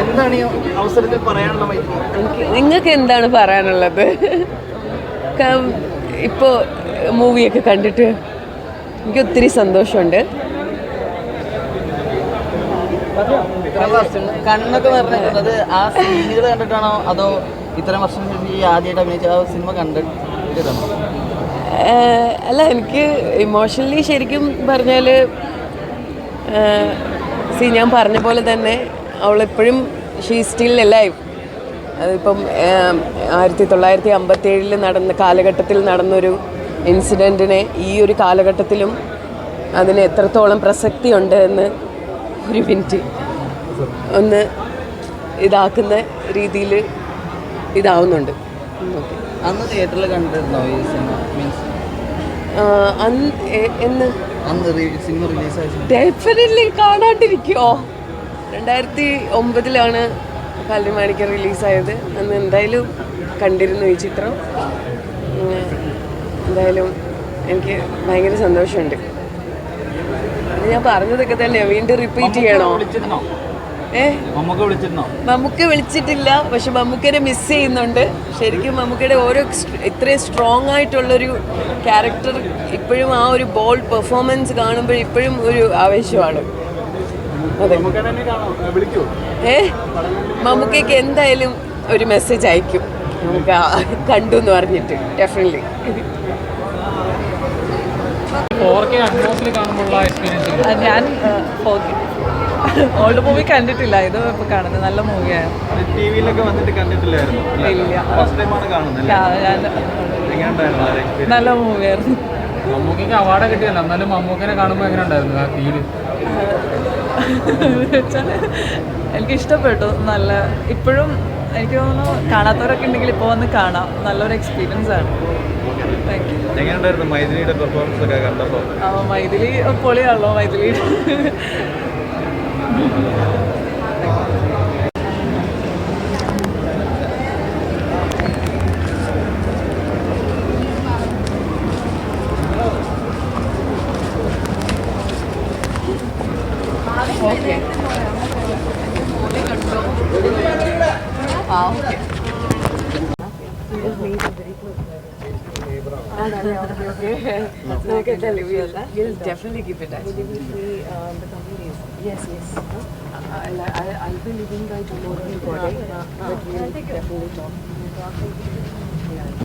എന്താണ് ഈ അവസരത്തിൽ നിങ്ങൾക്ക് എന്താണ് പറയാനുള്ളത്? ഇപ്പോൾ മൂവിയൊക്കെ കണ്ടിട്ട് എനിക്ക് ഒത്തിരി സന്തോഷമുണ്ട്. കണ്ണൊക്കെ നിറഞ്ഞിട്ടുള്ളത് ആ സീനുകൾ കണ്ടിട്ടാണോ? അതോ ഇത്രയും വർഷം ശേഷം ഈ ആദ്യമായിട്ട് അഭിനയിച്ച ആ സിനിമ കണ്ടിട്ടാണോ അല്ല എനിക്ക് ഇമോഷണലി ശരിക്കും പറഞ്ഞാൽ സി ഞാൻ പറഞ്ഞ പോലെ തന്നെ അവളെപ്പോഴും ഷീ സ്റ്റിൽ ലൈവ് അതിപ്പം ആയിരത്തി തൊള്ളായിരത്തി അമ്പത്തി ഏഴിൽ നടന്ന കാലഘട്ടത്തിൽ നടന്നൊരു ഇൻസിഡന്റിനെ ഈ ഒരു കാലഘട്ടത്തിലും അതിന് എത്രത്തോളം പ്രസക്തി ഉണ്ട് എന്ന് ഒരു മിനിറ്റ്. ഒന്ന് ഇതാക്കുന്ന രീതിയിൽ ഇതാവുന്നുണ്ട്. അന്ന് തിയേറ്ററിൽ കണ്ടിരുന്നോ ഈ സിനിമ മീൻസ് അന്ന് എന്ന്? അന്ന് സിനിമ റിലീസായ ഡെഫിനറ്റ്ലി കാണാണ്ടിരിക്കുമോ രണ്ടായിരത്തി ഒമ്പതിലാണ് കല്ലുമാണിക്ക് റിലീസായത് അന്ന് എന്തായാലും കണ്ടിരുന്നു ഈ ചിത്രം. എന്തായാലും എനിക്ക് ഭയങ്കര സന്തോഷമുണ്ട്. ഞാൻ പറഞ്ഞതൊക്കെ തന്നെ വീണ്ടും റിപ്പീറ്റ് ചെയ്യണോ? മമ്മൂക്ക വിളിച്ചിട്ടില്ല പക്ഷെ മമ്മൂക്കനെ മിസ് ചെയ്യുന്നുണ്ട്. ശരിക്കും മമ്മൂക്കയുടെ ഓരോ ഇത്രയും സ്ട്രോങ് ആയിട്ടുള്ളൊരു ക്യാരക്ടർ ഇപ്പോഴും ആ ഒരു ബോൾഡ് പെർഫോമൻസ് കാണുമ്പോൾ ഇപ്പോഴും ഒരു ആവേശമാണ്. അതെ. ഏ മമ്മൂക്കയ്ക്ക് എന്തായാലും ഒരു മെസ്സേജ് അയക്കും. നമുക്ക് കണ്ടു എന്ന് പറഞ്ഞിട്ട് ഡെഫിനറ്റ്ലി ഞാൻ ഓൾഡ് മൂവി കണ്ടിട്ടില്ല. ഇത് ഇപ്പൊ കാണുന്നത് നല്ല മൂവിയാണ്? നല്ല മൂവിയായിരുന്നു മമ്മൂക്കിക്ക് അവാർഡ് കിട്ടിയല്ല. എന്നാലും മമ്മൂക്കിനെ കാണുമ്പോൾ എങ്ങനെ ഉണ്ടായിരുന്നു ആ ഫീൽ എനിക്ക് ഇഷ്ടപ്പെട്ടു. നല്ല ഇപ്പോഴും എനിക്ക് തോന്നുന്നു കാണാത്തവരൊക്കെ ഉണ്ടെങ്കിൽ ഇപ്പോൾ വന്ന് കാണാം. നല്ലൊരു എക്സ്പീരിയൻസ് ആണ്. എങ്ങനെയുണ്ടായിരുന്നു മൈഥിലിയുടെ പെർഫോമൻസ് ഒക്കെ കണ്ടപ്പോൾ ആ മൈഥിലി പൊളിയാണല്ലോ മൈഥിലി. ഓക്കെ. ആ okay. Like I tell you, we'll, we'll definitely keep it. Will you be the companies? Yes, yes. I'll, I'll, I'll be leaving by tomorrow morning, but we'll definitely talk.